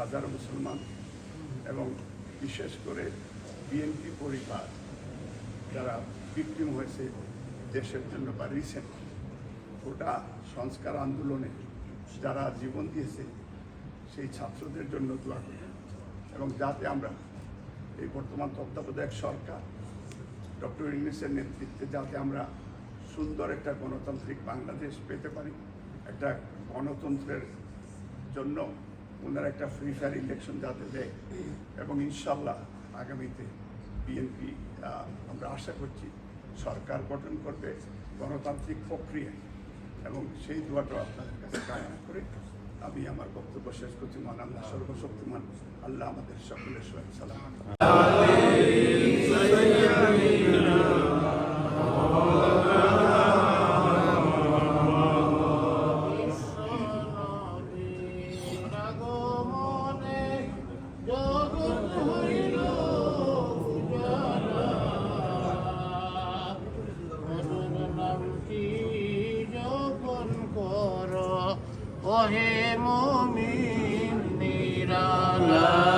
হাজার মুসলমান এবং বিশেষ করে বিএনপি পরিবার যারা ভিক্টিম হয়েছে দেশের জন্য বা রিসেন্ট গোটা সংস্কার আন্দোলনে যারা জীবন দিয়েছে, সেই ছাত্রদের জন্য দোয়া করি এবং যাতে আমরা এই বর্তমান তত্ত্বাবধায়ক সরকার, ডক্টর ইংলিশের নেতৃত্বে যাতে আমরা সুন্দর একটা গণতান্ত্রিক বাংলাদেশ পেতে পারি, একটা গণতন্ত্রের জন্য ওনারা একটা ফ্রি ফায়ার ইলেকশন যাতে দেয়। এবং ইনশাল্লাহ আগামীতে বিএনপি আমরা আশা করছি সরকার গঠন করবে গণতান্ত্রিক প্রক্রিয়ায়। এবং সেই দোয়াটা আপনাদের কাছে কামনা করে আমি আমার বক্তব্য শেষ করছি। মান আল্লাহ সর্বশক্তিমান আল্লাহ আমাদের সকলের সহায় সালাম। ওহে মমিন নিরালা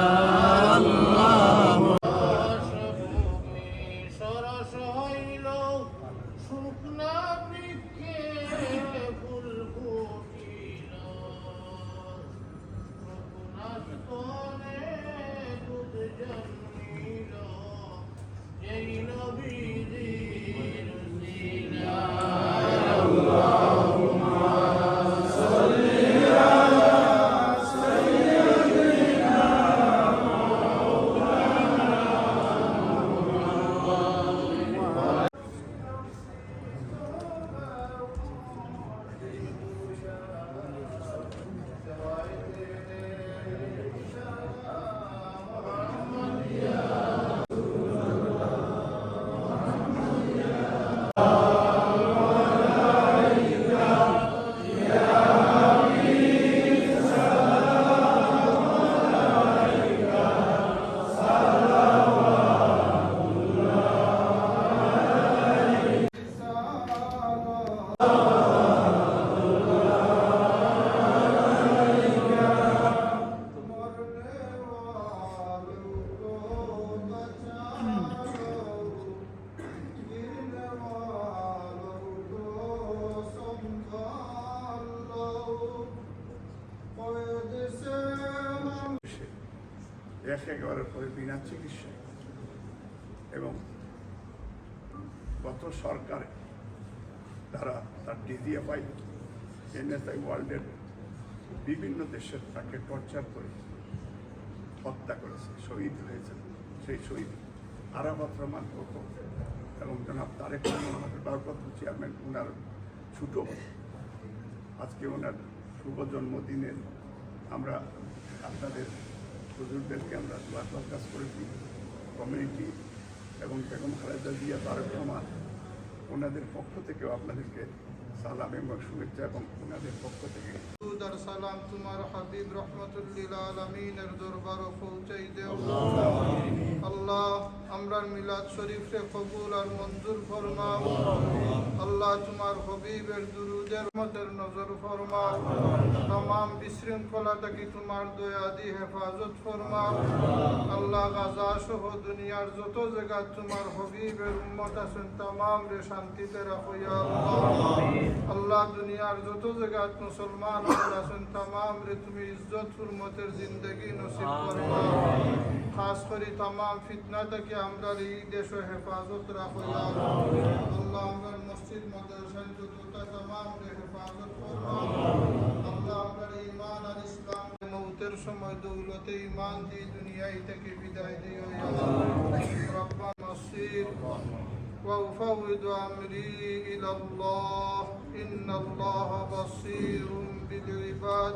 এক একেবারের পরে বিনা চিকিৎসায় এবং গত সরকারে তারা তার ডিজিএফআই, এনএসআই ওয়ার্ল্ডের বিভিন্ন দেশের তাকে টর্চার করে হত্যা করেছে, শহীদ হয়েছে, সেই শহীদ আরাফাত রহমান কোকো এবং জনাব তারেক রহমান চেয়ারম্যান ওনার ছোট। আজকে ওনার শুভ জন্মদিনের আমরা আপনাদের হুজুরদেরকে আমরা দোয়া প্রকাশ করেছি কমিউনিটি এবং বেগম খালেদা জিয়া তারেক রহমান ওনাদের পক্ষ থেকেও আপনাদেরকে সালাম এবং শুভেচ্ছা এবং ওনাদের পক্ষ থেকে। সালাম তোমার হাবিব রহমতুল্লিল আলমিনের দরবার পৌঁছাই দেও। আল্লাহ আমরার মিলাদ শরীফ কবুল আর মঞ্জুর ফরমাও। আল্লাহ তোমার হবিবের দুরুদের মতের নজর ফরমাও। তাম বিশৃঙ্খলা তোমার দয়া দি হেফাজত ফরমাও। আল্লাহ গাজা সহ দুনিয়ার যত জায়গা তোমার হবিবের উম্মত আছেন তাম রে শান্তিতে রাখো আল্লাহ। দুনিয়ার যত জায়গাত মুসলমান আছেন তাম রে তুমি ইজ্জত, হুরমতের জিন্দগি নসিব খাস করে তাম ফিতনা থেকে আমরা এই দেশ হেফাজত রাখো ইয়া আল্লাহ আল্লাহ আমরা মসজিদ মাদ্রাসা যতটা তাম রে হেফাজত করবা আল্লাহ আমরা ঈমান আর ইসলাম মৌতের সময় দৌলতে ঈমান দিয়ে দুনিয়ায় থেকে বিদায় দিও ইয়া আল্লাহ রব্বা মসজিদ وأفوض أمري إلى الله إن الله بصير بالعباد